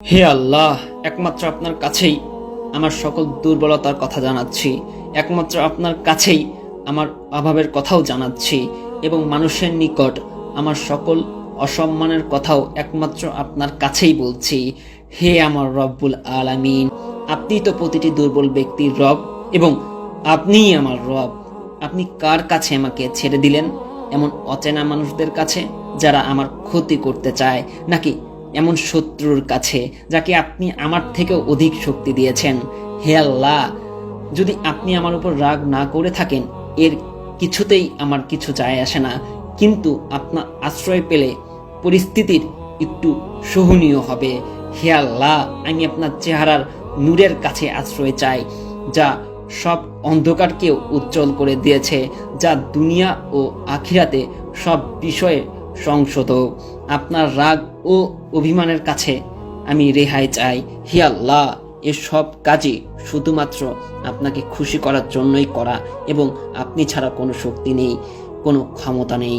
হে আল্লাহ, একমাত্র আপনার কাছেই আমার সকল দুর্বলতার কথা জানাচ্ছি। একমাত্র আপনার কাছেই আমার অভাবের কথাও জানাচ্ছি এবং মানুষের নিকট আমার সকল অসম্মানের কথাও একমাত্র আপনার কাছেই বলছি। হে আমার রব্বুল আলামিন, আপনি তো প্রতিটি দুর্বল ব্যক্তির রব এবং আপনিই আমার রব। আপনি কার কাছে আমাকে ছেড়ে দিলেন? এমন অচেনা মানুষদের কাছে যারা আমার ক্ষতি করতে চায়, নাকি এমন শত্রুর কাছে, যাকে আপনি আমার থেকেও অধিক শক্তি দিয়েছেন। হে আল্লাহ, যদি আপনি আমার উপর রাগ না করে থাকেন, এর কিছুতেই আমার কিছু যায় আসে না। কিন্তু আপনার আশ্রয় পেলে পরিস্থিতির একটু সহনীয় হবে। হে আল্লাহ, আমি আপনার চেহারার নূরের কাছে আশ্রয় চাই, যা সব অন্ধকারকেও উজ্জ্বল করে দিয়েছে, যা দুনিয়া ও আখিরাতে সব বিষয়ে সংশোধক, আপনার রাগ ও অভিমানের কাছে আমি রেহাই চাই। হিয়াল্লাহ এসব কাজে শুধুমাত্র আপনাকে খুশি করার জন্যই করা এবং আপনি ছাড়া কোনো শক্তি নেই, কোনো ক্ষমতা নেই।